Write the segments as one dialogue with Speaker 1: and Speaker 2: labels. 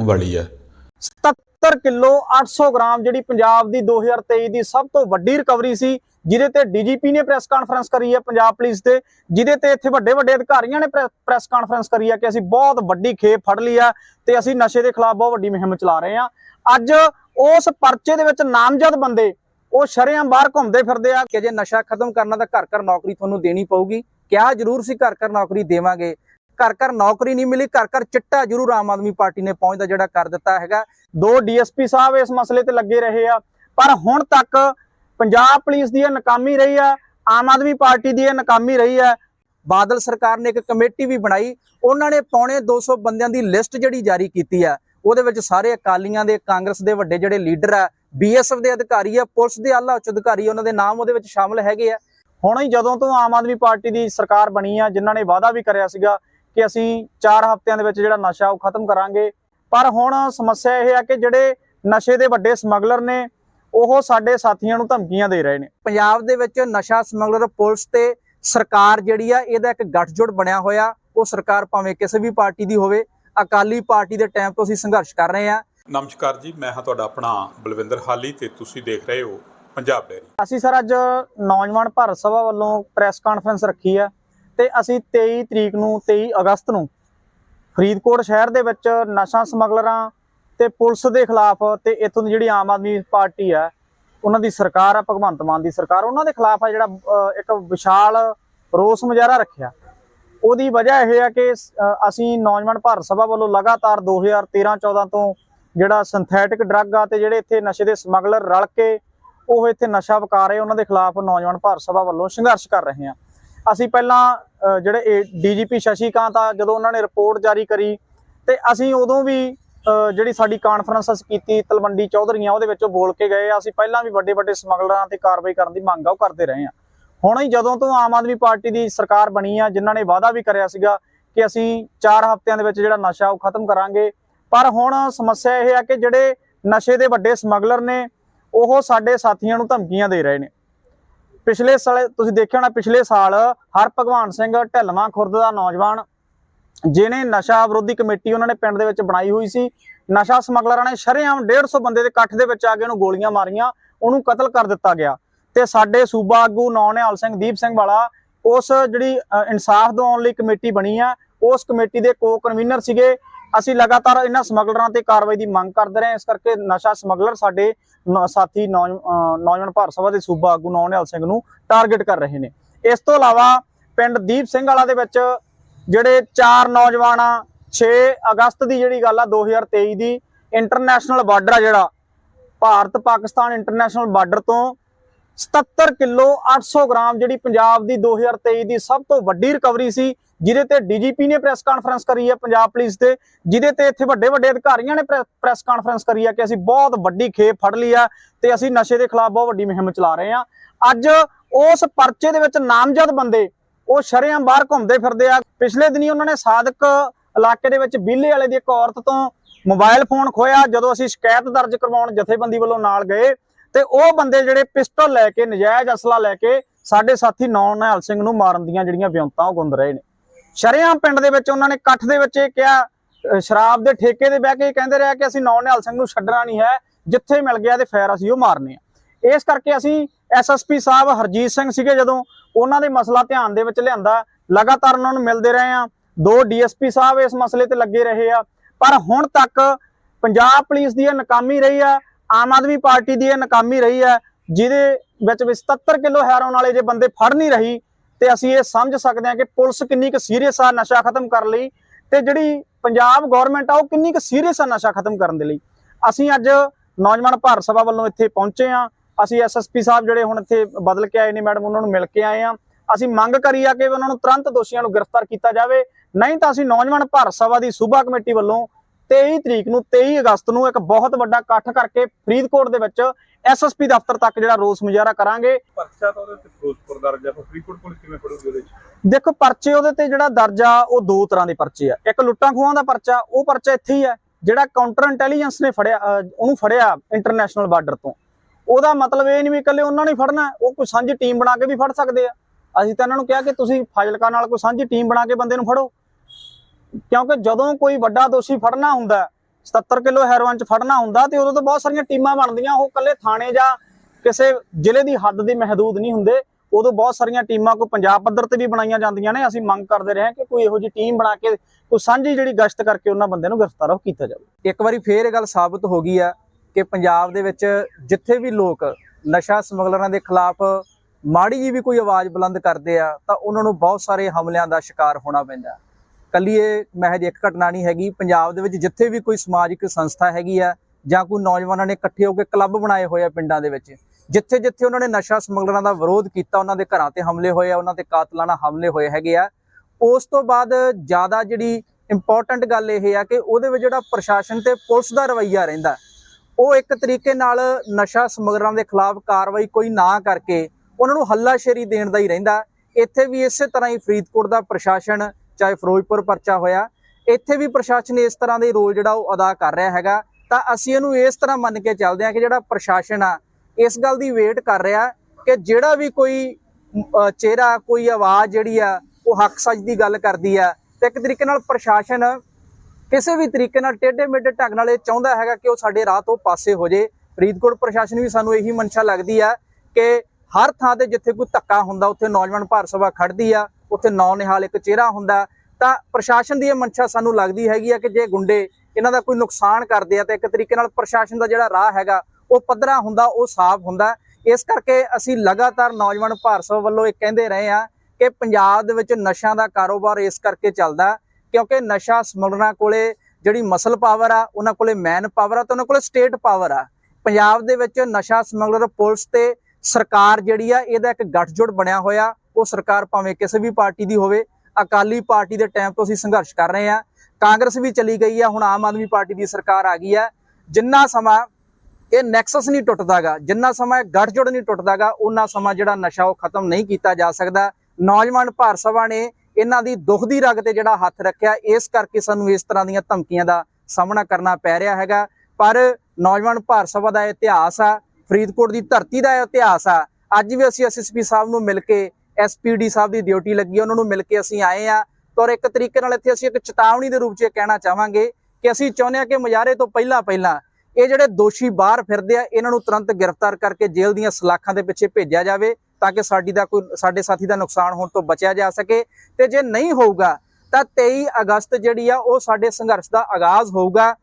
Speaker 1: ਵਾਲੀ ਹੈ
Speaker 2: 77 kilo 800 gram ਜਿਹੜੀ ਪੰਜਾਬ ਦੀ 2023 ਦੀ ਸਭ ਤੋਂ ਵੱਡੀ ਰਿਕਵਰੀ ਸੀ ਜਿਹਦੇ ਤੇ ਡੀਜੀਪੀ ਨੇ ਪ੍ਰੈਸ ਕਾਨਫਰੰਸ ਕਰੀ ਹੈ ਪੰਜਾਬ ਪੁਲਿਸ ਤੇ ਜਿਹਦੇ ਤੇ ਇੱਥੇ ਵੱਡੇ ਵੱਡੇ ਅਧਿਕਾਰੀਆਂ ਨੇ ਪ੍ਰੈਸ ਕਾਨਫਰੰਸ ਕਰੀ ਹੈ ਕਿ ਅਸੀਂ ਬਹੁਤ ਵੱਡੀ ਖੇਪ ਫੜ ਲਈ ਆ ਤੇ ਅਸੀਂ ਨਸ਼ੇ ਦੇ ਖਿਲਾਫ ਬਹੁਤ ਵੱਡੀ ਮੁਹਿੰਮ ਚਲਾ ਰਹੇ ਹਾਂ। ਅੱਜ ਉਸ ਪਰਚੇ ਦੇ ਵਿੱਚ ਨਾਮਜ਼ਦ ਬੰਦੇ ਉਹ ਸ਼ਰੇਆਮ ਬਾਹਰ ਘੁੰਮਦੇ ਫਿਰਦੇ ਆ।
Speaker 3: ਕਿ ਜੇ ਨਸ਼ਾ ਖਤਮ ਕਰਨਾ ਤਾਂ ਘਰ ਘਰ ਨੌਕਰੀ ਤੁਹਾਨੂੰ ਦੇਣੀ ਪਊਗੀ। ਕਿਹਾ ਜ਼ਰੂਰ ਸੀ ਘਰ ਘਰ ਨੌਕਰੀ ਦੇਵਾਂਗੇ। ਘਰ ਘਰ ਨੌਕਰੀ ਨਹੀਂ ਮਿਲੀ, ਘਰ ਘਰ ਚਿੱਟਾ ਜ਼ਰੂਰ ਆਮ ਆਦਮੀ ਪਾਰਟੀ ਨੇ ਪਹੁੰਚਦਾ ਜਿਹੜਾ ਕਰ ਦਿੱਤਾ ਹੈਗਾ।
Speaker 2: ਦੋ ਡੀਐਸਪੀ ਸਾਹਿਬ ਇਸ ਮਸਲੇ ਤੇ ਲੱਗੇ ਰਹੇ ਆ, ਪਰ ਹੁਣ ਤੱਕ ਪੰਜਾਬ ਪੁਲਿਸ ਦੀ ਇਹ ਨਾਕਾਮੀ ਰਹੀ ਆ, ਆਮ ਆਦਮੀ ਪਾਰਟੀ ਦੀ ਇਹ ਨਾਕਾਮੀ ਰਹੀ ਆ।
Speaker 3: ਬਾਦਲ ਸਰਕਾਰ ਨੇ ਇੱਕ ਕਮੇਟੀ ਵੀ ਬਣਾਈ, ਉਹਨਾਂ ਨੇ ਪੌਣੇ 200 ਬੰਦਿਆਂ ਦੀ ਲਿਸਟ ਜਿਹੜੀ ਜਾਰੀ ਕੀਤੀ ਆ। ਉਹਦੇ ਵਿੱਚ ਸਾਰੇ ਅਕਾਲੀਆਂ ਦੇ, ਕਾਂਗਰਸ ਦੇ ਵੱਡੇ ਜਿਹੜੇ ਲੀਡਰ ਆ, ਬੀਐਸਐਫ ਦੇ ਅਧਿਕਾਰੀ ਆ, ਪੁਲਿਸ ਦੇ ਆਲਾ ਉੱਚ ਅਧਿਕਾਰੀ ਉਹਨਾਂ ਦੇ ਨਾਮ ਉਹਦੇ ਵਿੱਚ ਸ਼ਾਮਲ ਹੈਗੇ ਆ।
Speaker 2: ਹੁਣ ਹੀ ਜਦੋਂ ਤੋਂ ਆਮ ਆਦਮੀ ਪਾਰਟੀ ਦੀ ਸਰਕਾਰ ਬਣੀ ਆ, ਜਿਨ੍ਹਾਂ ਨੇ ਵਾਅਦਾ ਵੀ ਕਰਿਆ ਸੀਗਾ ਕਿ ਅਸੀਂ 4 ਹਫ਼ਤਿਆਂ ਦੇ ਵਿੱਚ ਜਿਹੜਾ ਨਸ਼ਾ ਉਹ ਖਤਮ ਕਰਾਂਗੇ। ਪਰ ਹੁਣ ਸਮੱਸਿਆ ਇਹ ਆ ਕਿ ਜਿਹੜੇ ਨਸ਼ੇ ਦੇ ਵੱਡੇ ਸਮਗਲਰ ਨੇ ਉਹ ਸਾਡੇ ਸਾਥੀਆਂ ਨੂੰ ਧਮਕੀਆਂ ਦੇ ਰਹੇ ਨੇ।
Speaker 3: ਪੰਜਾਬ ਦੇ ਵਿੱਚ ਨਸ਼ਾ ਸਮਗਲਰ ਪੁਲਿਸ ਤੇ ਸਰਕਾਰ ਜਿਹੜੀ ਆ ਇਹਦਾ ਇੱਕ ਗੱਠਜੋੜ ਬਣਿਆ ਹੋਇਆ। ਉਹ ਸਰਕਾਰ ਭਾਵੇਂ ਕਿਸੇ ਵੀ ਪਾਰਟੀ ਦੀ ਹੋਵੇ ਅਕਾਲੀ ਪਾਰਟੀ ਦੇ ਟਾਈਮ ਤੋਂ ਅਸੀਂ ਸੰਘਰਸ਼ ਕਰ ਰਹੇ ਆ।
Speaker 1: ਨਮਸਕਾਰ ਜੀ ਮੈਂ ਹਾਂ ਤੁਹਾਡਾ ਆਪਣਾ ਬਲਵਿੰਦਰ ਹਾਲੀ ਤੇ ਤੁਸੀਂ ਦੇਖ ਰਹੇ ਹੋ ਪੰਜਾਬ ਡੈਰੀ
Speaker 2: ਅਸੀਂ ਸਰ ਅੱਜ ਨੌਜਵਾਨ ਭਾਰਤ ਸਭਾ ਵੱਲੋਂ ਪ੍ਰੈਸ ਕਾਨਫਰੰਸ ਰੱਖੀ ਆ। ਤੇ ਅਸੀਂ 23 ਤਰੀਕ ਨੂੰ 23 ਅਗਸਤ ਨੂੰ ਫਰੀਦਕੋਟ ਸ਼ਹਿਰ ਦੇ ਵਿੱਚ ਨਸ਼ਾ ਸਮਗਲਰਾਂ ਤੇ ਪੁਲਿਸ ਦੇ ਖਿਲਾਫ ਤੇ ਇੱਥੋਂ ਦੀ ਜਿਹੜੀ ਆਮ ਆਦਮੀ ਪਾਰਟੀ ਆ ਉਹਨਾਂ ਦੀ ਸਰਕਾਰ ਆ ਭਗਵੰਤ ਮਾਨ ਦੀ ਸਰਕਾਰ, ਉਹਨਾਂ ਦੇ ਖਿਲਾਫ ਆ ਜਿਹੜਾ ਇੱਕ ਵਿਸ਼ਾਲ ਰੋਸ ਮੁਜ਼ਾਹਰਾ ਰੱਖਿਆ। ਉਹਦੀ ਵਜ੍ਹਾ ਇਹ ਆ ਕਿ ਅਸੀਂ ਨੌਜਵਾਨ ਭਾਰਤ ਸਭਾ ਵੱਲੋਂ ਲਗਾਤਾਰ 2013-14 ਤੋਂ ਜਿਹੜਾ ਸਿੰਥੈਟਿਕ ਡਰੱਗ ਆ ਤੇ ਜਿਹੜੇ ਇੱਥੇ ਨਸ਼ੇ ਦੇ ਸਮਗਲਰ ਰਲ ਕੇ ਉਹ ਇੱਥੇ ਨਸ਼ਾ ਵਿਕਾ ਰਹੇ, ਉਹਨਾਂ ਦੇ ਖਿਲਾਫ ਨੌਜਵਾਨ ਭਾਰਤ ਸਭਾ ਵੱਲੋਂ ਸੰਘਰਸ਼ ਕਰ ਰਹੇ ਹਾਂ ਅਸੀਂ ਪਹਿਲਾਂ ਅ, ਜਿਹੜੇ ਡੀਜੀਪੀ ਸ਼ਸ਼ੀਕਾਂਤ ਆ ਜਦੋਂ ਉਹਨਾਂ ਨੇ ਰਿਪੋਰਟ ਜਾਰੀ ਕਰੀ ਤੇ ਅਸੀਂ ਉਦੋਂ ਵੀ ਜਿਹੜੀ ਸਾਡੀ ਕਾਨਫਰੰਸ ਅਸੀਂ ਕੀਤੀ ਤਲਵੰਡੀ ਚੌਧਰੀਆਂ ਉਹਦੇ ਵਿੱਚ ਉਹ ਬੋਲ ਕੇ ਗਏ ਅਸੀਂ ਪਹਿਲਾਂ ਵੀ ਵੱਡੇ ਵੱਡੇ ਸਮਗਲਰਾਂ ਤੇ ਕਾਰਵਾਈ ਕਰਨ ਦੀ ਮੰਗ ਆ ਉਹ ਕਰਦੇ ਰਹੇ ਆ। ਹੁਣ ਹੀ ਜਦੋਂ ਤੋਂ ਆਮ ਆਦਮੀ ਪਾਰਟੀ ਦੀ ਸਰਕਾਰ ਬਣੀ ਆ ਜਿਨ੍ਹਾਂ ਨੇ ਵਾਅਦਾ ਵੀ ਕਰਿਆ ਸੀਗਾ ਕਿ ਅਸੀਂ 4 ਹਫ਼ਤਿਆਂ ਦੇ ਵਿੱਚ ਜਿਹੜਾ ਨਸ਼ਾ ਉਹ ਖਤਮ ਕਰਾਂਗੇ ਪਰ ਹੁਣ ਸਮੱਸਿਆ ਇਹ ਆ ਕਿ ਜਿਹੜੇ ਨਸ਼ੇ ਦੇ ਵੱਡੇ ਸਮਗਲਰ ਨੇ ਉਹ ਸਾਡੇ ਸਾਥੀਆਂ ਨੂੰ ਧਮਕੀਆਂ ਦੇ ਰਹੇ ਨੇ। ਪਿਛਲੇ ਸਾਲ, ਤੁਸੀਂ ਦੇਖਿਆ ਹੋਣਾ ਪਿਛਲੇ ਸਾਲ ਹਰ ਭਗਵਾਨ ਸਿੰਘ ਢਿੱਲਵਾਂ ਖੁਰਦ ਦਾ ਨੌਜਵਾਨ, ਜਿਹਨੇ ਨਸ਼ਾ ਵਿਰੋਧੀ ਕਮੇਟੀ ਉਹਨਾਂ ਨੇ ਪਿੰਡ ਦੇ ਵਿੱਚ ਬਣਾਈ ਹੋਈ ਸੀ। ਨਸ਼ਾ ਸਮਗਲਰਾਂ ਨੇ ਸ਼ਰੇਆਮ 150 ਬੰਦੇ ਦੇ ਇਕੱਠ ਦੇ ਵਿੱਚ ਆ ਕੇ ਉਹਨੂੰ ਗੋਲੀਆਂ ਮਾਰੀਆਂ, ਉਹਨੂੰ ਕਤਲ ਕਰ ਦਿੱਤਾ ਗਿਆ। ਤੇ ਸਾਡੇ ਸੂਬਾ ਆਗੂ ਨੌਨਿਹਾਲ ਸਿੰਘ, ਦੀਪ ਸਿੰਘ ਵਾਲਾ, ਉਸ ਜਿਹੜੀ ਇਨਸਾਫ ਦਿਵਾਉਣ ਲਈ ਕਮੇਟੀ ਬਣੀ ਆ, ਉਸ ਕਮੇਟੀ ਦੇ ਕੋ ਕਨਵੀਨਰ ਸੀਗੇ। ਅਸੀਂ ਲਗਾਤਾਰ ਇਹਨਾਂ ਸਮਗਲਰਾਂ ਤੇ ਕਾਰਵਾਈ ਦੀ ਮੰਗ ਕਰਦੇ ਰਹੇ ਇਸ ਕਰਕੇ ਨਸ਼ਾ ਸਮਗਲਰ ਸਾਡੇ ਸਾਥੀ ਨੌਜ- ਨੌਜਵਾਨ ਭਾਰਤ ਸਭਾ ਦੇ ਸੂਬਾ ਆਗੂ ਨੌਨਿਹਾਲ ਸਿੰਘ ਨੂੰ ਟਾਰਗੇਟ ਕਰ ਰਹੇ ਨੇ। ਇਸ ਤੋਂ ਇਲਾਵਾ ਪਿੰਡ ਦੀਪ ਸਿੰਘ ਵਾਲਾ ਦੇ ਵਿੱਚ ਜਿਹੜੇ ਚਾਰ ਨੌਜਵਾਨ ਆ 6 ਅਗਸਤ ਦੀ ਜਿਹੜੀ ਗੱਲ ਆ 2023 ਦੀ ਇੰਟਰਨੈਸ਼ਨਲ ਬਾਰਡਰ ਆ ਜਿਹੜਾ, ਭਾਰਤ ਪਾਕਿਸਤਾਨ ਇੰਟਰਨੈਸ਼ਨਲ ਬਾਰਡਰ ਤੋਂ 77 ਕਿਲੋ 800 ਗ੍ਰਾਮ ਜਿਹੜੀ ਪੰਜਾਬ ਦੀ 2023 ਦੀ ਸਭ ਤੋਂ ਵੱਡੀ ਰਿਕਵਰੀ ਸੀ ਜਿਹਦੇ ਤੇ ਡੀਜੀਪੀ ਨੇ ਪ੍ਰੈਸ ਕਾਨਫਰੰਸ ਕਰੀ ਹੈ ਪੰਜਾਬ ਪੁਲਿਸ ਦੇ ਜਿਹਦੇ ਤੇ ਇੱਥੇ ਵੱਡੇ ਵੱਡੇ ਅਧਿਕਾਰੀਆਂ ਨੇ ਪ੍ਰੈਸ ਕਾਨਫਰੰਸ ਕਰੀ ਹੈ ਕਿ ਅਸੀਂ ਬਹੁਤ ਵੱਡੀ ਖੇਪ ਫੜ ਲਈ ਆ ਤੇ ਅਸੀਂ ਨਸ਼ੇ ਦੇ ਖਿਲਾਫ ਬਹੁਤ ਵੱਡੀ ਮੁਹਿੰਮ ਚਲਾ ਰਹੇ ਹਾਂ। ਅੱਜ ਉਸ ਪਰਚੇ ਦੇ ਵਿੱਚ ਨਾਮਜ਼ਦ ਬੰਦੇ ਉਹ ਸ਼ਰੇਆਮ ਬਾਹਰ ਘੁੰਮਦੇ ਫਿਰਦੇ ਆ। ਪਿਛਲੇ ਦਿਨੀ ਉਹਨਾਂ ਨੇ ਸਾਦਕ ਇਲਾਕੇ ਦੇ ਵਿੱਚ ਬੀਲੇ ਵਾਲੇ ਦੀ ਇੱਕ ਔਰਤ ਤੋਂ ਮੋਬਾਈਲ ਫੋਨ ਖੋਇਆ ਜਦੋਂ ਅਸੀਂ ਸ਼ਿਕਾਇਤ ਦਰਜ ਕਰਵਾਉਣ ਜਥੇਬੰਦੀ ਵੱਲੋਂ ਨਾਲ ਗਏ ਤੇ ਉਹ ਬੰਦੇ ਜਿਹੜੇ ਪਿਸਟਲ ਲੈ ਕੇ, ਨਜਾਇਜ਼ ਅਸਲਾ ਲੈ ਕੇ ਸਾਡੇ ਸਾਥੀ ਨੌ ਨਿਹਾਲ ਸਿੰਘ ਨੂੰ ਮਾਰਨ ਦੀਆਂ ਜਿਹੜੀਆਂ ਵਿਉਂਤਾਂ ਉਹ ਗੁੰਦ ਰਹੇ ਨੇ। ਸ਼ਰੇਆਮ ਪਿੰਡ ਦੇ ਵਿੱਚ ਉਹਨਾਂ ਨੇ ਇਕੱਠ ਦੇ ਵਿੱਚ ਇਹ ਕਿਹਾ ਸ਼ਰਾਬ ਦੇ ਠੇਕੇ ਦੇ ਬਹਿ ਕੇ ਇਹ ਕਹਿੰਦੇ ਰਿਹਾ ਕਿ ਅਸੀਂ ਨੌ ਨਿਹਾਲ ਸਿੰਘ ਨੂੰ ਛੱਡਣਾ ਨਹੀਂ ਹੈ, ਜਿੱਥੇ ਮਿਲ ਗਿਆ ਤੇ ਫੈਰ ਅਸੀਂ ਉਹ ਮਾਰਨੇ ਆ। ਇਸ ਕਰਕੇ ਅਸੀਂ ਐਸਐਸਪੀ ਸਾਹਿਬ ਹਰਜੀਤ ਸਿੰਘ ਸੀਗੇ ਜਦੋਂ ਉਹਨਾਂ ਦੇ ਮਸਲਾ ਧਿਆਨ ਦੇ ਵਿੱਚ ਲਿਆਂਦਾ, ਲਗਾਤਾਰ ਉਹਨਾਂ ਨੂੰ ਮਿਲਦੇ ਰਹੇ ਆ ਦੋ ਡੀਐਸਪੀ ਸਾਹਿਬ ਇਸ ਮਸਲੇ ਤੇ ਲੱਗੇ ਰਹੇ ਆ। ਪਰ ਹੁਣ ਤੱਕ ਪੰਜਾਬ ਪੁਲਿਸ ਦੀ ਇਹ ਨਾਕਾਮੀ ਰਹੀ ਆ, ਆਮ ਆਦਮੀ ਪਾਰਟੀ ਦੀ ਇਹ ਨਾਕਾਮੀ ਰਹੀ ਆ, ਜਿਹਦੇ ਵਿੱਚ ਵੀ 77 ਕਿਲੋ ਹੈਰੋਨ ਵਾਲੇ ਜੇ ਬੰਦੇ ਫੜ ਨਹੀਂ ਰਹੀ ਤੇ ਅਸੀਂ ਇਹ ਸਮਝ ਸਕਦੇ ਹਾਂ ਕਿ ਪੁਲਿਸ ਕਿੰਨੀ ਕੁ ਸੀਰੀਅਸ ਆ ਨਸ਼ਾ ਖਤਮ ਕਰਨ ਲਈ ਤੇ ਜਿਹੜੀ ਪੰਜਾਬ ਗਵਰਨਮੈਂਟ ਆ ਉਹ ਕਿੰਨੀ ਕੁ ਸੀਰੀਅਸ ਆ ਨਸ਼ਾ ਖਤਮ ਕਰਨ ਦੇ ਲਈ। ਅਸੀਂ ਅੱਜ ਨੌਜਵਾਨ ਭਾਰਤ ਸਭਾ ਵੱਲੋਂ ਇੱਥੇ ਪਹੁੰਚੇ ਆ ਅਸੀਂ ਐਸਐਸਪੀ ਸਾਹਿਬ ਜਿਹੜੇ ਹੁਣ ਇੱਥੇ ਬਦਲ ਕੇ ਆਏ ਨੇ ਮੈਡਮ, ਉਹਨਾਂ ਨੂੰ ਮਿਲ ਕੇ ਆਏ ਆ ਅਸੀਂ ਮੰਗ ਕਰੀ ਆ ਕਿ ਉਹਨਾਂ ਨੂੰ ਤੁਰੰਤ ਦੋਸ਼ੀਆਂ ਨੂੰ ਗ੍ਰਿਫਤਾਰ ਕੀਤਾ ਜਾਵੇ। ਨਹੀਂ ਤਾਂ ਅਸੀਂ ਨੌਜਵਾਨ ਭਾਰਤ ਸਭਾ ਦੀ ਸੂਬਾ ਕਮੇਟੀ ਵੱਲੋਂ 23 ਤਰੀਕ ਨੂੰ 23 ਅਗਸਤ ਨੂੰ ਇੱਕ ਬਹੁਤ ਵੱਡਾ ਇਕੱਠ ਕਰਕੇ ਫਰੀਦਕੋਟ ਦੇ ਵਿੱਚ ਐਸਐਸਪੀ ਦਫ਼ਤਰ ਤੱਕ ਜਿਹੜਾ ਰੋਸ ਮੁਜ਼ਾਹਰਾ ਕਰਾਂਗੇ।
Speaker 4: ਪਰਚਾ ਤਾਂ ਉਹਦੇ ਤੇ ਫਿਰੋਜ਼ਪੁਰ ਦਰਜ ਪਰ ਫਰੀਦਕੋਟ ਪੁਲਿਸ ਕਿਵੇਂ ਫੜੂਗੀ ਉਹਦੇ ਚ?
Speaker 2: ਦੇਖੋ ਪਰਚੇ ਉਹਦੇ ਤੇ ਜਿਹੜਾ ਦਰਜ ਆ ਉਹ ਦੋ ਤਰ੍ਹਾਂ ਦੇ ਪਰਚੇ ਆ। ਇੱਕ ਲੁੱਟਾਂ ਖੋਹਾਂ ਦਾ ਪਰਚਾ ਉਹ ਪਰਚਾ ਇੱਥੇ ਹੀ ਹੈ ਜਿਹੜਾ ਕਾਊਂਟਰ ਇੰਟੈਲੀਜੈਂਸ ਨੇ ਫੜਿਆ ਉਹਨੂੰ ਫੜਿਆ ਇੰਟਰਨੈਸ਼ਨਲ ਬਾਰਡਰ ਤੋਂ। ਉਹਦਾ ਮਤਲਬ ਇਹ ਨਹੀਂ ਵੀ ਇਕੱਲੇ ਉਹਨਾਂ ਨੇ ਫੜਨਾ ਉਹ ਕੋਈ ਸਾਂਝੀ ਟੀਮ ਬਣਾ ਕੇ ਵੀ ਫੜ ਸਕਦੇ ਆ। ਅਸੀਂ ਤਾਂ ਇਹਨਾਂ ਨੂੰ ਕਿਹਾ ਕਿ ਤੁਸੀਂ ਫਾਜ਼ਿਲਕਾ ਨਾਲ ਕੋਈ ਸਾਂਝੀ ਟੀਮ ਬਣਾ ਕੇ ਬੰਦੇ ਨੂੰ ਫੜੋ। ਕਿਉਂਕਿ ਜਦੋਂ ਕੋਈ ਵੱਡਾ ਦੋਸ਼ੀ ਫੜਨਾ ਹੁੰਦਾ 77 ਕਿਲੋ ਹੈਰੋਇਨ ਚ ਫੜਨਾ ਹੁੰਦਾ ਤੇ ਉਦੋਂ ਤਾਂ ਬਹੁਤ ਸਾਰੀਆਂ ਟੀਮਾਂ ਬਣਦੀਆਂ, ਉਹ ਕੱਲੇ ਥਾਣੇ ਜਾਂ ਕਿਸੇ ਜ਼ਿਲ੍ਹੇ ਦੀ ਹੱਦ ਦੇ ਮਹਦੂਦ ਨਹੀਂ ਹੁੰਦੇ। ਉਦੋਂ ਬਹੁਤ ਸਾਰੀਆਂ ਟੀਮਾਂ ਕੋਈ ਪੰਜਾਬ ਪੱਧਰ ਤੇ ਵੀ ਬਣਾਈਆਂ ਜਾਂਦੀਆਂ ਨੇ। ਅਸੀਂ ਮੰਗ ਕਰਦੇ ਰਹੇ ਕਿ ਕੋਈ ਇਹੋ ਜਿਹੀ ਟੀਮ ਬਣਾ ਕੇ, ਕੋਈ ਸਾਂਝੀ ਜਿਹੜੀ ਗਸ਼ਤ ਕਰਕੇ ਉਹਨਾਂ ਬੰਦਿਆਂ ਨੂੰ ਗ੍ਰਿਫਤਾਰ ਕੀਤਾ ਜਾਵੇ।
Speaker 3: ਇੱਕ ਵਾਰੀ ਫੇਰ ਇਹ ਗੱਲ ਸਾਬਤ ਹੋ ਗਈ ਆ ਕਿ ਪੰਜਾਬ ਦੇ ਵਿੱਚ ਜਿੱਥੇ ਵੀ ਲੋਕ ਨਸ਼ਾ ਸਮਗਲਰਾਂ ਦੇ ਖਿਲਾਫ ਮਾੜੀ ਜੀ ਵੀ ਕੋਈ ਆਵਾਜ਼ ਬੁਲੰਦ ਕਰਦੇ ਆ, ਤਾਂ ਉਹਨਾਂ ਨੂੰ ਬਹੁਤ ਸਾਰੇ ਹਮਲਿਆਂ ਦਾ ਸ਼ਿਕਾਰ ਹੋਣਾ ਪੈਂਦਾ। ਕੱਲੀ ਇਹ ਮਹਿਜ ਇੱਕ ਘਟਨਾ ਨਹੀਂ ਹੈਗੀ। ਪੰਜਾਬ ਦੇ ਵਿੱਚ ਜਿੱਥੇ ਵੀ ਕੋਈ ਸਮਾਜਿਕ ਸੰਸਥਾ ਹੈਗੀ ਆ ਜਾਂ ਕੋਈ ਨੌਜਵਾਨਾਂ ਨੇ ਇਕੱਠੇ ਹੋ ਕੇ ਕਲੱਬ ਬਣਾਏ ਹੋਏ ਆ ਪਿੰਡਾਂ ਦੇ ਵਿੱਚ, ਜਿੱਥੇ ਜਿੱਥੇ ਉਹਨਾਂ ਨੇ ਨਸ਼ਾ ਸਮਗਲਰਾਂ ਦਾ ਵਿਰੋਧ ਕੀਤਾ, ਉਹਨਾਂ ਦੇ ਘਰਾਂ ਤੇ ਹਮਲੇ ਹੋਏ ਆ, ਉਹਨਾਂ ਤੇ ਕਾਤਲਾਨਾ ਹਮਲੇ ਹੋਏ ਹੈਗੇ ਆ। ਉਸ ਤੋਂ ਬਾਅਦ ਜ਼ਿਆਦਾ ਜਿਹੜੀ ਇੰਪੋਰਟੈਂਟ ਗੱਲ ਇਹ ਆ ਕਿ ਉਹਦੇ ਵਿੱਚ ਜਿਹੜਾ ਪ੍ਰਸ਼ਾਸਨ ਤੇ ਪੁਲਿਸ ਦਾ ਰਵੱਈਆ ਰਹਿੰਦਾ। ਉਹ ਇੱਕ ਤਰੀਕੇ ਨਾਲ ਨਸ਼ਾ ਸਮਗਲਰਾਂ ਦੇ ਖਿਲਾਫ ਕਾਰਵਾਈ ਕੋਈ ਨਾ ਕਰਕੇ ਉਹਨਾਂ ਨੂੰ ਹੱਲਾਸ਼ੇਰੀ ਦੇਣ ਦਾ ਹੀ ਰਹਿੰਦਾ। ਇੱਥੇ ਵੀ ਇਸੇ ਤਰ੍ਹਾਂ ਹੀ ਫਰੀਦਕੋਟ ਦਾ ਪ੍ਰਸ਼ਾਸਨ ਚਾਹੇ ਫਿਰੋਜ਼ਪੁਰ ਪਰਚਾ ਹੋਇਆ, ਇੱਥੇ ਵੀ ਪ੍ਰਸ਼ਾਸਨ ਇਸ ਤਰ੍ਹਾਂ ਦੇ ਰੋਲ ਜਿਹੜਾ ਉਹ ਅਦਾ ਕਰ ਰਿਹਾ ਹੈਗਾ। ਤਾਂ ਅਸੀਂ ਇਹਨੂੰ ਇਸ ਤਰ੍ਹਾਂ ਮੰਨ ਕੇ ਚੱਲਦੇ ਹਾਂ ਕਿ ਜਿਹੜਾ ਪ੍ਰਸ਼ਾਸਨ ਆ, ਇਸ ਗੱਲ ਦੀ ਵੇਟ ਕਰ ਰਿਹਾ ਕਿ ਜਿਹੜਾ ਵੀ ਕੋਈ ਚਿਹਰਾ, ਕੋਈ ਆਵਾਜ਼ ਜਿਹੜੀ ਆ, ਉਹ ਹੱਕ ਸੱਚ ਦੀ ਗੱਲ ਕਰਦੀ ਆ ਤੇ ਇੱਕ ਤਰੀਕੇ ਨਾਲ ਪ੍ਰਸ਼ਾਸਨ ਕਿਸੇ ਵੀ ਤਰੀਕੇ ਨਾਲ ਟੇਢੇ ਮੇਢੇ ਢੰਗ ਨਾਲ ਇਹ ਚਾਹੁੰਦਾ ਹੈਗਾ ਕਿ ਉਹ ਸਾਡੇ ਰਾਹ ਤੋਂ ਪਾਸੇ ਹੋ ਜੇ। ਫਰੀਦਕੋਟ ਪ੍ਰਸ਼ਾਸਨ ਵੀ ਸਾਨੂੰ ਇਹੀ ਮਨਸ਼ਾ ਲੱਗਦੀ ਆ ਕਿ ਹਰ ਥਾਂ ਤੇ ਜਿੱਥੇ ਕੋਈ ਧੱਕਾ ਹੁੰਦਾ, ਉੱਥੇ ਨੌਜਵਾਨ ਭਾਰਤ ਸਭਾ ਖੜਦੀ ਆ। ਉੱਥੇ ਨੌ ਨਿਹਾਲ ਇੱਕ ਚਿਹਰਾ ਹੁੰਦਾ ਤਾਂ ਪ੍ਰਸ਼ਾਸਨ ਦੀ ਇਹ ਮਨਸ਼ਾ ਸਾਨੂੰ ਲੱਗਦੀ ਹੈਗੀ ਆ ਕਿ ਜੇ ਗੁੰਡੇ ਇਹਨਾਂ ਦਾ ਕੋਈ ਨੁਕਸਾਨ ਕਰਦੇ ਆ ਤਾਂ ਇੱਕ ਤਰੀਕੇ ਨਾਲ ਪ੍ਰਸ਼ਾਸਨ ਦਾ ਜਿਹੜਾ ਰਾਹ ਹੈਗਾ, ਉਹ ਪੱਧਰਾ ਹੁੰਦਾ, ਉਹ ਸਾਫ਼ ਹੁੰਦਾ ਇਸ ਕਰਕੇ ਅਸੀਂ ਲਗਾਤਾਰ ਨੌਜਵਾਨ ਭਾਰਤ ਸਭਾ ਵੱਲੋਂ ਇਹ ਕਹਿੰਦੇ ਰਹੇ ਆ ਕਿ ਪੰਜਾਬ ਦੇ ਵਿੱਚ ਨਸ਼ਿਆਂ ਦਾ ਕਾਰੋਬਾਰ ਇਸ ਕਰਕੇ ਚੱਲਦਾ ਕਿਉਂਕਿ ਨਸ਼ਾ ਸਮਗਲਰਾਂ ਕੋਲੇ ਜਿਹੜੀ ਮਸਲ ਪਾਵਰ ਆ, ਉਹਨਾਂ ਕੋਲੇ ਮੈਨ ਪਾਵਰ ਆ ਤੇ ਉਹਨਾਂ ਕੋਲੇ ਸਟੇਟ ਪਾਵਰ ਆ। ਪੰਜਾਬ ਦੇ ਵਿੱਚ ਨਸ਼ਾ ਸਮਗਲਰ ਪੁਲਿਸ ਤੇ ਸਰਕਾਰ ਜਿਹੜੀ ਆ, ਇਹਦਾ ਇੱਕ ਗੱਠਜੋੜ ਬਣਿਆ ਹੋਇਆ। ਉਹ ਸਰਕਾਰ ਭਾਵੇਂ ਕਿਸੇ ਵੀ ਪਾਰਟੀ ਦੀ ਹੋਵੇ, ਅਕਾਲੀ ਪਾਰਟੀ ਦੇ ਟਾਈਮ ਤੋਂ ਅਸੀਂ ਸੰਘਰਸ਼ ਕਰ ਰਹੇ ਆ ਕਾਂਗਰਸ ਵੀ ਚਲੀ ਗਈ ਆ ਹੁਣ ਆਮ ਆਦਮੀ ਪਾਰਟੀ ਦੀ ਸਰਕਾਰ ਆ ਗਈ ਆ ਜਿੰਨਾ ਸਮਾਂ ਇਹ ਨੈਕਸਸ ਨਹੀਂ ਟੁੱਟਦਾਗਾ, ਜਿੰਨਾ ਸਮਾਂ ਇਹ ਗੱਠਜੋੜ ਨਹੀਂ ਟੁੱਟਦਾਗਾ ਉਹਨਾਂ ਸਮਾਂ ਜਿਹੜਾ ਨਸ਼ਾ ਉਹ ਖਤਮ ਨਹੀਂ ਕੀਤਾ ਜਾ ਸਕਦਾ। ਨੌਜਵਾਨ ਭਾਰਤ ਸਭਾ ਨੇ ਇਹਨਾਂ ਦੀ ਦੁੱਖ ਦੀ ਰਗ ਤੇ ਜਿਹੜਾ ਹੱਥ ਰੱਖਿਆ, ਇਸ ਕਰਕੇ ਸਾਨੂੰ ਇਸ ਤਰ੍ਹਾਂ ਦੀਆਂ ਧਮਕੀਆਂ ਦਾ ਸਾਹਮਣਾ ਕਰਨਾ ਪੈ ਰਿਹਾ ਹੈਗਾ। ਪਰ ਨੌਜਵਾਨ ਭਾਰਤ ਸਭਾ ਦਾ ਇਹ ਇਤਿਹਾਸ ਆ, ਫਰੀਦਕੋਟ ਦੀ ਧਰਤੀ ਦਾ ਇਹ ਇਤਿਹਾਸ ਆ। ਅੱਜ ਵੀ ਅਸੀਂ ਐਸਐਸਪੀ ਸਾਹਿਬ ਨੂੰ ਮਿਲ ਕੇ ਐਸਪੀਡੀ ਸਾਹਿਬ ਦੀ ਡਿਊਟੀ ਲੱਗੀ, ਉਹਨਾਂ ਨੂੰ ਮਿਲ ਕੇ ਅਸੀਂ ਆਏ ਆ ਔਰ ਇੱਕ ਤਰੀਕੇ ਨਾਲ ਇੱਥੇ ਅਸੀਂ ਇੱਕ ਚੇਤਾਵਨੀ ਦੇ ਰੂਪ 'ਚ ਕਹਿਣਾ ਚਾਹਾਂਗੇ ਕਿ ਅਸੀਂ ਚਾਹੁੰਦੇ ਆ ਕਿ ਮੁਜ਼ਾਹਰੇ ਤੋਂ ਪਹਿਲਾਂ ਪਹਿਲਾਂ ਇਹ ਜਿਹੜੇ ਦੋਸ਼ੀ ਬਾਹਰ ਫਿਰਦੇ ਆ, ਇਹਨਾਂ ਨੂੰ ਤੁਰੰਤ ਗ੍ਰਿਫਤਾਰ ਕਰਕੇ ਜੇਲ੍ਹ ਦੀਆਂ ਸਲਾਖਾਂ ਦੇ ਪਿੱਛੇ ਭੇਜਿਆ ਜਾਵੇ ਤਾਂ ਕਿ ਸਾਡੀ ਦਾ ਕੋਈ, ਸਾਡੇ ਸਾਥੀ ਦਾ ਨੁਕਸਾਨ ਹੋਣ ਤੋਂ ਬਚਿਆ ਜਾ ਸਕੇ। ਤੇ ਜੇ ਨਹੀਂ ਹੋਊਗਾ, ਤਾਂ 23 ਅਗਸਤ ਜਿਹੜੀ ਆ, ਉਹ ਸਾਡੇ ਸੰਘਰਸ਼ ਦਾ ਆਗਾਜ਼ ਹੋਊਗਾ।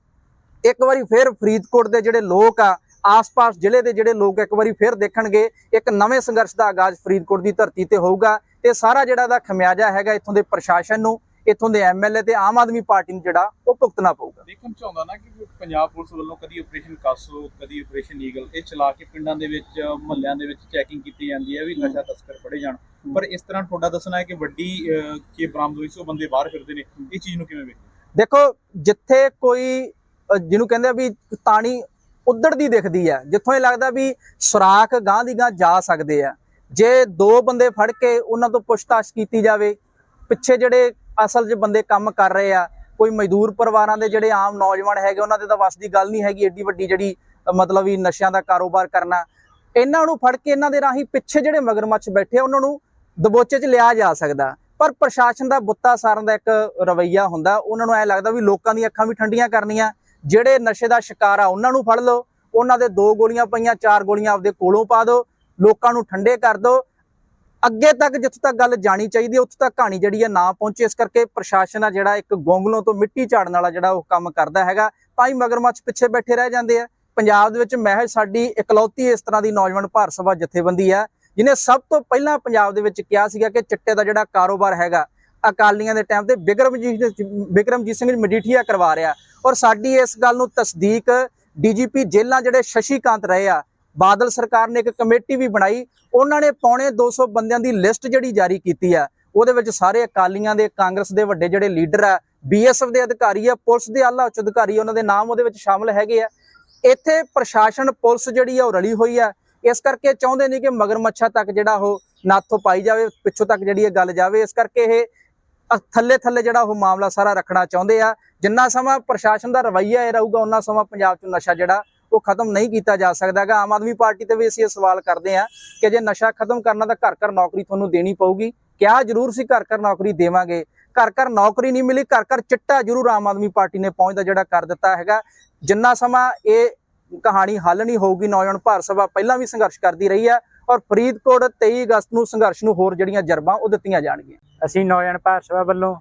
Speaker 3: ਇੱਕ ਵਾਰੀ ਫਿਰ ਫਰੀਦਕੋਟ ਦੇ ਜਿਹੜੇ ਲੋਕ ਆ ਆਸ-ਪਾਸ ਜ਼ਿਲ੍ਹੇ ਦੇ ਜਿਹੜੇ ਲੋਕ ਇੱਕ ਵਾਰੀ ਫਿਰ ਦੇਖਣਗੇ ਇੱਕ ਨਵੇਂ ਸੰਘਰਸ਼ ਦਾ ਆਗਾਜ਼ ਫਰੀਦਕੋਟ ਦੀ ਧਰਤੀ ਤੇ ਹੋਊਗਾ ਤੇ ਸਾਰਾ ਜਿਹੜਾ ਦਾ ਖਮਿਆਜਾ ਹੈਗਾ ਇੱਥੋਂ ਦੇ ਪ੍ਰਸ਼ਾਸਨ ਨੂੰ ਇੱਥੋਂ ਦੇ ਐਮਐਲਏ ਤੇ ਆਮ ਆਦਮੀ ਪਾਰਟੀ ਨੂੰ ਜਿਹੜਾ ਉਹ ਭੁਗਤਣਾ ਪਊਗਾ।
Speaker 4: ਦੇਖਣ ਚ ਆਉਂਦਾ ਨਾ ਕਿ ਪੰਜਾਬ ਪੁਲਿਸ ਵੱਲੋਂ ਕਦੀ ਆਪਰੇਸ਼ਨ ਕਾਸੋ ਕਦੀ ਆਪਰੇਸ਼ਨ ਈਗਲ ਇਹ ਚਲਾ ਕੇ ਪਿੰਡਾਂ ਦੇ ਵਿੱਚ ਮੁਹੱਲਿਆਂ ਦੇ ਵਿੱਚ ਚੈਕਿੰਗ ਕੀਤੀ ਜਾਂਦੀ ਹੈ ਵੀ ਨਸ਼ਾ ਤਸਕਰ ਫੜੇ ਜਾਣ। ਪਰ ਇਸ ਤਰ੍ਹਾਂ ਤੁਹਾਡਾ ਦੱਸਣਾ ਹੈ ਕਿ ਵੱਡੀ ਕੀ ਬਰਾਮਦ ਹੋਈ ਸੋ ਬੰਦੇ ਬਾਹਰ ਫਿਰਦੇ ਨੇ। ਇਹ ਚੀਜ਼ ਨੂੰ ਕਿਵੇਂ ਵੇਖਦੇ
Speaker 3: ਦੇਖੋ ਜਿੱਥੇ ਕੋਈ ਜਿਹਨੂੰ ਕਹਿੰਦੇ ਆ ਵੀ ਤਾਣੀ ਉਧੜਦੀ ਦਿਖਦੀ ਆ, ਜਿੱਥੋਂ ਇਹ ਲੱਗਦਾ ਵੀ ਸੁਰਾਖ ਗਾਂ ਦੀ ਗਾਂ ਜਾ ਸਕਦੇ ਆ। ਜੇ ਦੋ ਬੰਦੇ ਫੜ ਕੇ ਉਹਨਾਂ ਤੋਂ ਪੁੱਛਤਾਛ ਕੀਤੀ ਜਾਵੇ, ਪਿੱਛੇ ਜਿਹੜੇ ਅਸਲ 'ਚ ਬੰਦੇ ਕੰਮ ਕਰ ਰਹੇ ਆ, ਕੋਈ ਮਜ਼ਦੂਰ ਪਰਿਵਾਰਾਂ ਦੇ ਜਿਹੜੇ ਆਮ ਨੌਜਵਾਨ ਹੈਗੇ, ਉਹਨਾਂ ਦੇ ਤਾਂ ਵੱਸ ਦੀ ਗੱਲ ਨਹੀਂ ਹੈਗੀ ਏਡੀ ਵੱਡੀ ਜਿਹੜੀ ਮਤਲਬ ਵੀ ਨਸ਼ਿਆਂ ਦਾ ਕਾਰੋਬਾਰ ਕਰਨਾ। ਇਹਨਾਂ ਨੂੰ ਫੜ ਕੇ ਇਹਨਾਂ ਦੇ ਰਾਹੀਂ ਪਿੱਛੇ ਜਿਹੜੇ ਮਗਰਮੱਛ ਬੈਠੇ ਆ, ਉਹਨਾਂ ਨੂੰ ਦਬੋਚੇ 'ਚ ਲਿਆ ਜਾ ਸਕਦਾ। ਪਰ ਪ੍ਰਸ਼ਾਸਨ ਦਾ ਬੁੱਤਾ ਸਾਰਨ ਦਾ ਇੱਕ ਰਵਈਆ ਹੁੰਦਾ, ਉਹਨਾਂ ਨੂੰ ਐ ਲੱਗਦਾ ਵੀ ਲੋਕਾਂ ਦੀਆਂ ਅੱਖਾਂ ਵੀ ਠੰਡੀਆਂ ਕਰਨੀਆਂ। ਜਿਹੜੇ ਨਸ਼ੇ ਦਾ ਸ਼ਿਕਾਰ ਆ, ਉਹਨਾਂ ਨੂੰ ਫੜ ਲਓ। ਉਹਨਾਂ ਦੇ ਦੋ ਗੋਲੀਆਂ ਪਈਆਂ, ਚਾਰ ਗੋਲੀਆਂ ਆਪਦੇ ਕੋਲੋਂ ਪਾ ਦਿਓ। ਲੋਕਾਂ ਨੂੰ ਠੰਡੇ ਕਰ ਦਿਓ। ਅੱਗੇ ਤੱਕ ਜਿੱਥੇ ਤੱਕ ਗੱਲ ਜਾਣੀ ਚਾਹੀਦੀ ਹੈ, ਉੱਥੇ ਤੱਕ ਕਹਾਣੀ ਜਿਹੜੀ ਹੈ ਨਾ ਪਹੁੰਚੇ। ਇਸ ਕਰਕੇ ਪ੍ਰਸ਼ਾਸਨ ਆ ਜਿਹੜਾ ਇੱਕ ਗੋਂਗਲੋਂ ਤੋਂ ਮਿੱਟੀ ਝਾੜਨ ਵਾਲਾ ਜਿਹੜਾ ਉਹ ਕੰਮ ਕਰਦਾ ਹੈਗਾ। ਤਾਂ ਹੀ ਮਗਰਮੱਛ ਪਿੱਛੇ ਬੈਠੇ ਰਹਿ ਜਾਂਦੇ ਆ। ਪੰਜਾਬ ਦੇ ਵਿੱਚ ਮਹਿਜ ਸਾਡੀ ਇਕਲੌਤੀ ਇਸ ਤਰ੍ਹਾਂ ਦੀ ਨੌਜਵਾਨ ਭਾਰਤ ਸਭਾ ਜਥੇਬੰਦੀ ਹੈ ਜਿਨੇ ਸਭ ਤੋਂ ਪਹਿਲਾਂ ਪੰਜਾਬ ਦੇ ਵਿੱਚ ਕਿਹਾ ਸੀਗਾ ਕਿ ਚਿੱਟੇ ਦਾ ਜਿਹੜਾ ਕਾਰੋਬਾਰ ਹੈਗਾ ਅਕਾਲੀਆਂ ਦੇ ਟਾਈਮ ਤੇ ਬਿਕਰਮਜੀਤ ਬਿਕਰਮਜੀਤ ਸਿੰਘ ਮਜੀਠੀਆ ਕਰਵਾ ਰਿਹਾ। ਔਰ ਸਾਡੀ ਇਸ ਗੱਲ ਨੂੰ ਤਸਦੀਕ ਡੀਜੀਪੀ ਜੇਲ੍ਹਾਂ ਜਿਹੜੇ ਸ਼ਸ਼ੀਕਾਂਤ ਰਹੇ ਆ, ਬਾਦਲ ਸਰਕਾਰ ਨੇ ਇੱਕ ਕਮੇਟੀ ਵੀ ਬਣਾਈ। ਉਹਨਾਂ ਨੇ ਪੌਣੇ 200 ਬੰਦਿਆਂ ਦੀ ਲਿਸਟ ਜਿਹੜੀ ਜਾਰੀ ਕੀਤੀ ਆ, ਉਹਦੇ ਵਿੱਚ ਸਾਰੇ ਅਕਾਲੀਆਂ ਦੇ, ਕਾਂਗਰਸ ਦੇ ਵੱਡੇ ਜਿਹੜੇ ਲੀਡਰ ਆ ਬੀਐਸਐਫ ਦੇ ਅਧਿਕਾਰੀ ਆ, ਪੁਲਿਸ ਦੇ ਆਲਾ ਉੱਚ ਅਧਿਕਾਰੀ ਉਹਨਾਂ ਦੇ ਨਾਮ ਉਹਦੇ ਵਿੱਚ ਸ਼ਾਮਲ ਹੈਗੇ ਆ। ਇੱਥੇ ਪ੍ਰਸ਼ਾਸਨ, ਪੁਲਿਸ ਜਿਹੜੀ ਆ ਉਹ ਰਲੀ ਹੋਈ ਆ। ਇਸ ਕਰਕੇ ਚਾਹੁੰਦੇ ਨਹੀਂ ਕਿ ਮਗਰਮੱਛਾਂ ਤੱਕ ਜਿਹੜਾ ਉਹ ਨਾਥੋਂ ਪਾਈ ਜਾਵੇ, ਪਿੱਛੋਂ ਤੱਕ ਜਿਹੜੀ ਇਹ ਗੱਲ ਜਾਵੇ। ਇਸ ਕਰਕੇ ਇਹ ਥੱਲੇ ਥੱਲੇ ਜਿਹੜਾ ਉਹ ਮਾਮਲਾ ਸਾਰਾ ਰੱਖਣਾ ਚਾਹੁੰਦੇ ਆ। ਜਿੰਨਾ ਸਮਾਂ ਪ੍ਰਸ਼ਾਸਨ ਦਾ ਰਵੱਈਆ ਇਹ ਰਹੂਗਾ ਉਹਨਾਂ ਸਮਾਂ ਪੰਜਾਬ 'ਚ ਨਸ਼ਾ ਜਿਹੜਾ, ਉਹ ਖਤਮ ਨਹੀਂ ਕੀਤਾ ਜਾ ਸਕਦਾਗਾ ਆਮ ਆਦਮੀ ਪਾਰਟੀ ਤੇ ਵੀ ਅਸੀਂ ਇਹ ਸਵਾਲ ਕਰਦੇ ਆ ਕਿ ਜੇ ਨਸ਼ਾ ਖਤਮ ਕਰਨਾ ਤਾਂ ਘਰ ਘਰ ਨੌਕਰੀ ਤੁਹਾਨੂੰ ਦੇਣੀ ਪਊਗੀ। ਕਿਹਾ ਜ਼ਰੂਰ ਸੀ ਘਰ ਘਰ ਨੌਕਰੀ ਦੇਵਾਂਗੇ। ਘਰ ਘਰ ਨੌਕਰੀ ਨਹੀਂ ਮਿਲੀ, ਘਰ ਘਰ ਚਿੱਟਾ ਜ਼ਰੂਰ ਆਮ ਆਦਮੀ ਪਾਰਟੀ ਨੇ ਪਹੁੰਚਦਾ ਜਿਹੜਾ ਕਰ ਦਿੱਤਾ ਹੈਗਾ। ਜਿੰਨਾ ਸਮਾਂ ਇਹ ਕਹਾਣੀ ਹੱਲ ਨਹੀਂ ਹੋਊਗੀ, ਨੌਜਵਾਨ ਭਾਰਤ ਸਭਾ ਪਹਿਲਾਂ ਵੀ ਸੰਘਰਸ਼ ਕਰਦੀ ਰਹੀ ਹੈ ਔਰ ਫਰੀਦਕੋਟ 23 ਅਗਸਤ ਨੂੰ ਸੰਘਰਸ਼ ਨੂੰ ਹੋਰ ਜਿਹੜੀਆਂ ਜਰਬਾਂ ਉਹ ਦਿੱਤੀਆਂ ਜਾਣਗੀਆਂ।
Speaker 5: ਅਸੀਂ ਨੌਜਵਾਨ ਭਾਰਤ ਸਭਾ ਵੱਲੋਂ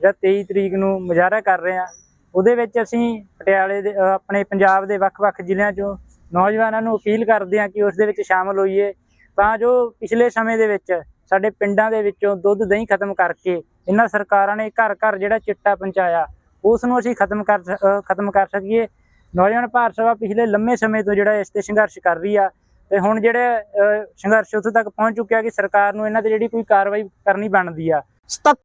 Speaker 5: ਜਿਹੜਾ 23 ਤਰੀਕ ਨੂੰ ਮੁਜ਼ਾਹਰਾ ਕਰ ਰਹੇ ਹਾਂ, ਉਹਦੇ ਵਿੱਚ ਅਸੀਂ ਪਟਿਆਲੇ ਦੇ ਆਪਣੇ ਪੰਜਾਬ ਦੇ ਵੱਖ-ਵੱਖ ਜ਼ਿਲ੍ਹਿਆਂ 'ਚੋਂ ਨੌਜਵਾਨਾਂ ਨੂੰ ਅਪੀਲ ਕਰਦੇ ਹਾਂ ਕਿ ਉਸ ਦੇ ਵਿੱਚ ਸ਼ਾਮਲ ਹੋਈਏ। ਤਾਂ ਜੋ ਪਿਛਲੇ ਸਮੇਂ ਦੇ ਵਿੱਚ ਸਾਡੇ ਪਿੰਡਾਂ ਦੇ ਵਿੱਚੋਂ ਦੁੱਧ ਦਹੀਂ ਖਤਮ ਕਰਕੇ ਇਹਨਾਂ ਸਰਕਾਰਾਂ ਨੇ ਘਰ ਘਰ ਜਿਹੜਾ ਚਿੱਟਾ ਪਹੁੰਚਾਇਆ, ਉਸ ਨੂੰ ਅਸੀਂ ਖਤਮ ਕਰ ਖਤਮ ਕਰ ਸਕੀਏ। ਨੌਜਵਾਨ ਭਾਰਤ ਸਭਾ ਪਿਛਲੇ ਲੰਮੇ ਸਮੇਂ ਤੋਂ ਜਿਹੜਾ ਇਸ ਤੇ ਸੰਘਰਸ਼ ਕਰ ਰਹੀ ਆ ਤੇ ਹੁਣ ਜਿਹੜੇ ਅ, ਸੰਘਰਸ਼ ਉੱਥੇ ਤੱਕ ਪਹੁੰਚ ਚੁੱਕਿਆ ਕਿ ਸਰਕਾਰ ਨੂੰ ਇਹਨਾਂ ਤੇ ਜਿਹੜੀ ਕੋਈ ਕਾਰਵਾਈ ਕਰਨੀ ਬਣਦੀ ਆ।